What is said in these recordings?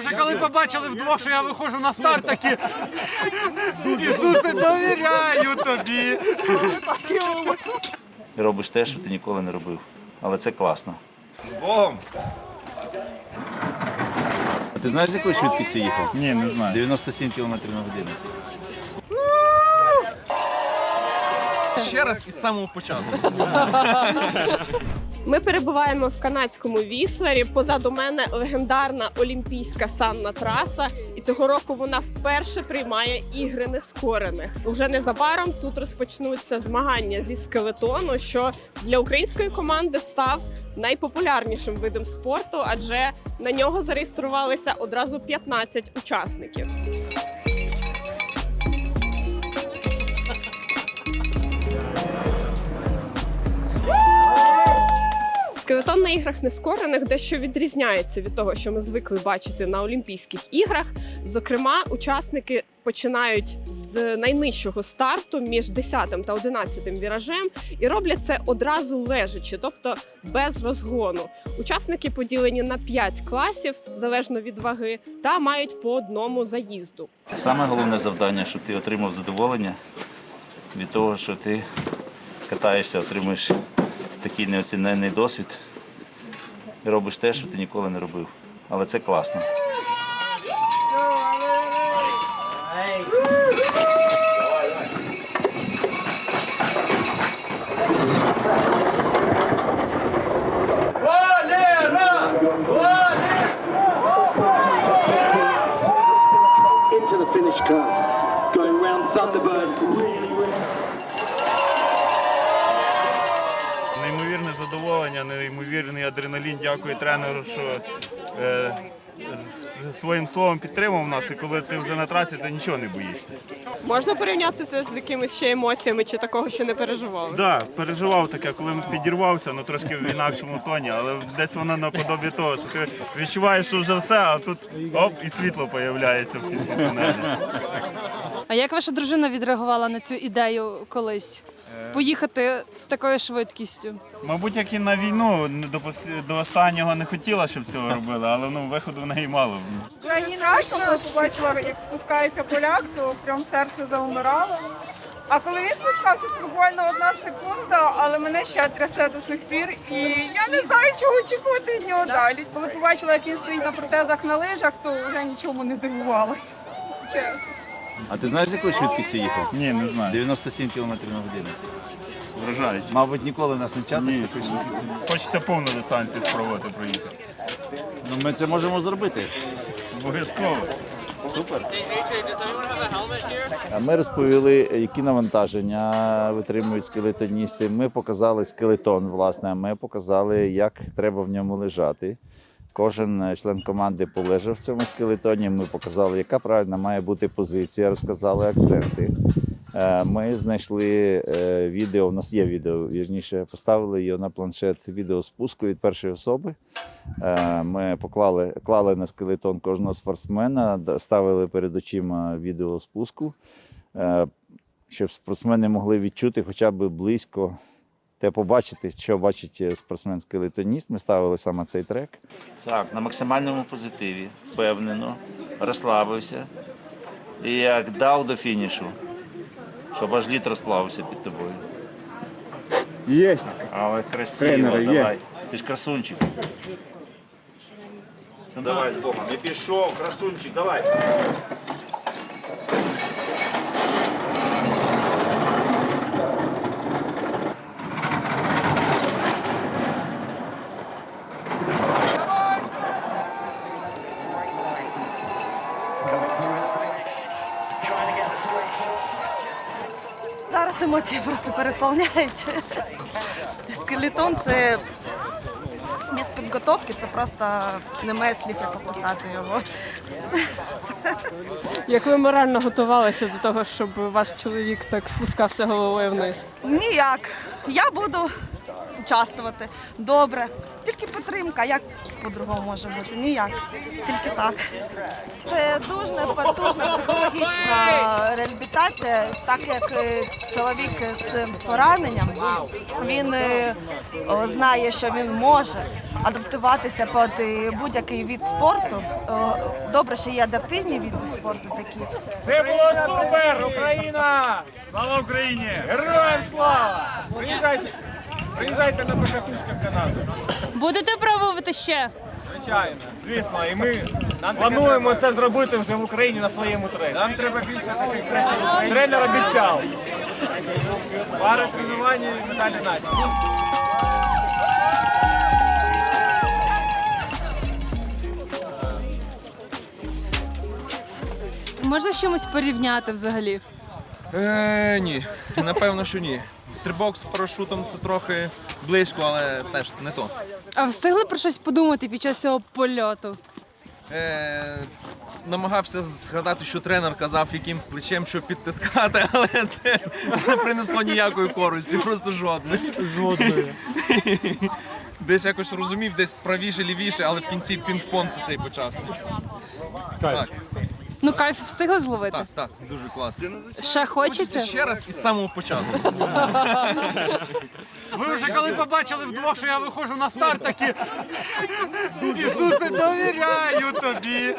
вже коли побачили вдвох, що я виходжу на старт, такі Ісусе, довіряю тобі. І робиш те, що ти ніколи не робив. Але це класно. З Богом. А ти знаєш, з якою швидкістю їхав? Ні, не знаю. 97 км на годину. Ще раз із самого початку. Ми перебуваємо в канадському Віслері. Позаду мене легендарна олімпійська санна траса. І цього року вона вперше приймає ігри нескорених. Уже незабаром тут розпочнуться змагання зі скелетону, що для української команди став найпопулярнішим видом спорту, адже на нього зареєструвалися одразу 15 учасників. Скелетон на іграх нескорених дещо відрізняється від того, що ми звикли бачити на Олімпійських іграх. Зокрема, учасники починають з найнижчого старту між 10 та 11 віражем і роблять це одразу лежачи, тобто без розгону. Учасники поділені на 5 класів залежно від ваги, та мають по одному заїзду. Саме головне завдання, щоб ти отримав задоволення від того, що ти катаєшся, отримуєш такий неоціненний досвід і робиш те, що ти ніколи не робив. Але це класно. Дякую тренеру, що е, з- своїм словом підтримав нас. І коли ти вже на трасі, ти нічого не боїшся. Можна порівняти це з якимись ще емоціями чи такого, що не переживали? Так, да, переживав таке, коли підірвався, ну трошки в інакшому тоні, але десь воно наподобі того, що ти відчуваєш, що вже все, а тут оп, і світло з'являється в кінці тунелю. А як ваша дружина відреагувала на цю ідею колись? Поїхати з такою швидкістю? Мабуть, як і на війну не до, пос- до останнього не хотіла, щоб цього робили, але ну виходу в неї мало. Мені страшно, коли побачила, як спускається поляк, то прям серце заумирало. А коли він спускався, то буквально одна секунда, але мене ще трясе до сих пір. І я не знаю, чого очікувати від нього далі. Коли побачила, як він стоїть на протезах на лижах, то вже нічому не дивувалася. Чесно. А ти знаєш, з якою швидкістю їхав? Ні, не знаю. 97 км на годину. Вражаюче. Мабуть, ніколи нас не чати з Ні. такою швидкістю. Хочеться повну дистанцію спробувати проїхати. Ну, ми це можемо зробити. Обов'язково. А Ми розповіли, які навантаження витримують скелетоністи. Ми показали скелетон, власне, ми показали, як треба в ньому лежати. Кожен е, член команди полежав в цьому скелетоні. Ми показали, яка правильна має бути позиція, розказали акценти. Е, Ми знайшли е, відео, у нас є відео, вірніше, поставили його на планшет відео спуску від першої особи. Ми поклали клали на скелетон кожного спортсмена, ставили перед очима відео спуску, щоб спортсмени могли відчути хоча б близько те побачити, що бачить е, спортсмен-скелетоніст. Ми ставили саме цей трек. Так, на максимальному позитиві, впевнено, розслабився. І як дав до фінішу, щоб аж лід розплавився під тобою. Єсть. Але красиво, Тренери є. давай. Ти ж красунчик. Ну, давай з Богом. Не пішов, красунчик, давай. Зараз емоції просто переповняють. Скелетон це без підготовки, це просто немає слів, як описати його. Як ви морально готувалися до того, щоб ваш чоловік так спускався головою вниз? Ніяк. Я буду участвувати. Добре. Тільки підтримка, як по-другому може бути? Ніяк. Тільки так. Це дуже потужна психологічна реабілітація, так як е, чоловік з пораненням, він е, знає, що він може адаптуватися під е, будь-який від спорту. Добре, що є адаптивні види спорту такі. Це було супер! Україна! Слава Україні! Героям слава! Приїжджайте! Приїжджайте на покатушки в Канаду. Будете пробувати ще? Звичайно, звісно, і ми плануємо це зробити вже в Україні на своєму трені. Нам треба більше таких тренерів. Тренер обіцяв. Пара тренувань і медалі наші. Можна з чимось порівняти взагалі? Е, ні, напевно, що ні. Стрибок з парашутом це трохи близько, але теж не то. А встигли про щось подумати під час цього польоту? Е, намагався згадати, що тренер казав, яким плечем що підтискати, але це не принесло ніякої користі, просто жодної. Жодної. Десь якось розумів, десь правіше, лівіше, але в кінці пінг-понг цей почався. Так, Ну, кайф встигли зловити? так, так, дуже класно. Ще Хочеться хочеться? ще раз із самого початку. Ви вже коли побачили вдвох, що я виходжу на старт, такі Ісусе, довіряю тобі.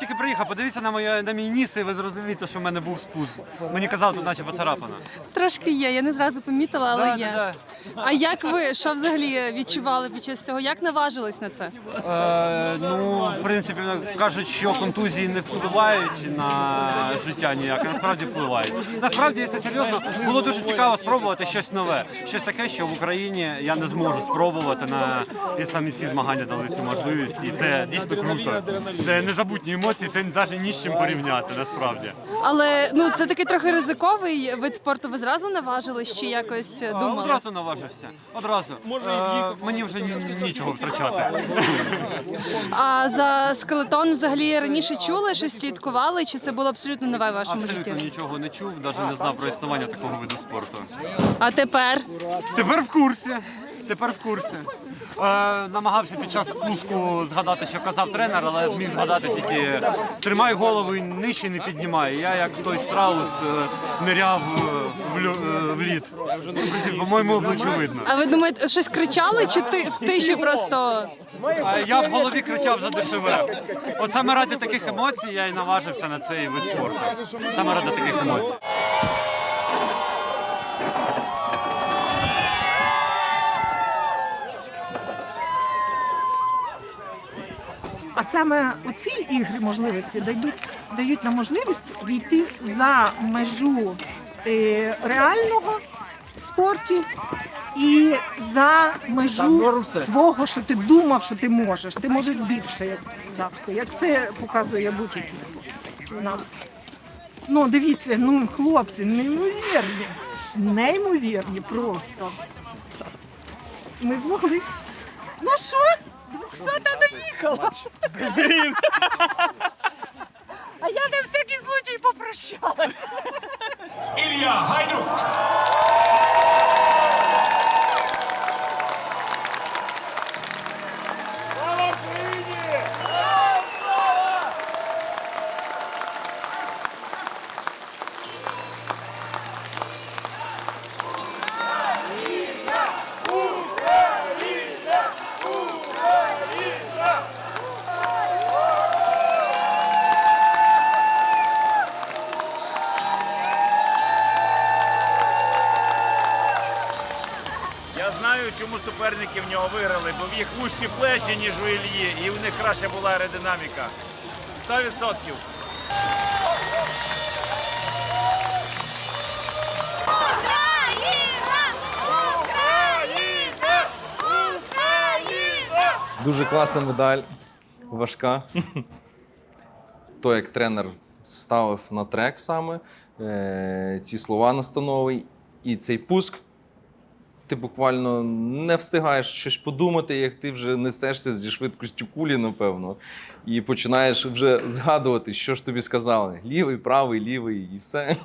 Тільки приїхав, подивіться на моє на мій ніс, і ви зрозумієте, що в мене був спуск. Мені казали, тут наче поцарапано. Трошки є, я не зразу помітила, але Да, є. да, А як ви що взагалі відчували під час цього? Як наважились на це? Е, ну, в принципі, кажуть, що контузії не впливають на життя ніяк. Насправді впливають. Насправді, якщо серйозно, було дуже цікаво спробувати щось нове, щось таке, що в Україні я не зможу спробувати на і самі ці змагання дали цю можливість. І це дійсно круто. Це незабутні емоції, це навіть ні з чим порівняти. Насправді Але ну це такий трохи ризиковий вид спорту. Ви зразу наважились чи якось думали? одразу наважився. Одразу е, мені вже ні- нічого втрачати. А за скелетон взагалі раніше чули, щось слідкували, чи це було абсолютно нове в вашому Абсолютно житті? нічого не чув, навіть не знав про існування такого виду спорту. А тепер Тепер в курсі. Тепер в курсі. Е, намагався під час спуску згадати, що казав тренер, але зміг згадати тільки тримай голову і нижче не піднімай. Я як той страус е, ниряв е, в, лю- е, в лід. Ну, по-моєму обличчю видно. а ви думаєте, щось кричали, чи ти в тиші просто А я в голові кричав за дешеве. От саме ради таких емоцій я і наважився на цей вид спорту. Саме ради таких емоцій. Саме у ці ігри можливості дають, дають нам можливість війти за межу е, реального в спорті і за межу свого, що ти думав, що ти можеш. Ти можеш більше, як завжди. Як це показує будь-який спорт у нас. Ну, дивіться, ну хлопці, неймовірні. Неймовірні просто. Ми змогли. Ну що? 200 доїхала. А я на всякий случай попрощалась. Ілля Гайдук! Чому суперники в нього виграли, бо в їх вужчі плечі, ніж у Ільї, і в них краща була аеродинаміка. 100%. Дуже класна медаль, важка. То, як тренер ставив на трек саме, е, ці слова настанови і цей пуск. Ти буквально не встигаєш щось подумати, як ти вже несешся зі швидкістю кулі, напевно, і починаєш вже згадувати, що ж тобі сказали. Лівий, правий, лівий, і все.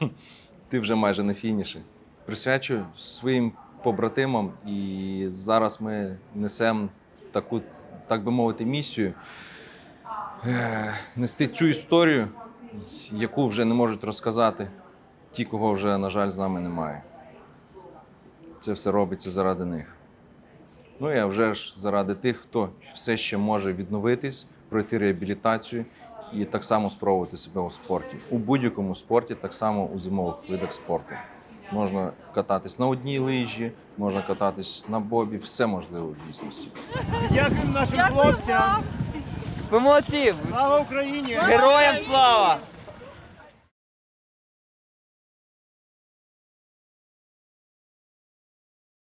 Ти вже майже на фініші. Присвячую своїм побратимам. І зараз ми несемо таку, так би мовити, місію е, нести цю історію, яку вже не можуть розказати ті, кого вже, на жаль, з нами немає. Це все робиться заради них. Ну і а вже ж заради тих, хто все ще може відновитись, пройти реабілітацію і так само спробувати себе у спорті. У будь-якому спорті, так само у зимових видах спорту. Можна кататись на одній лижі, можна кататись на бобі, все можливо в дійсності. Дякуємо нашим хлопцям. Ви молодці! Слава Україні! Героям слава!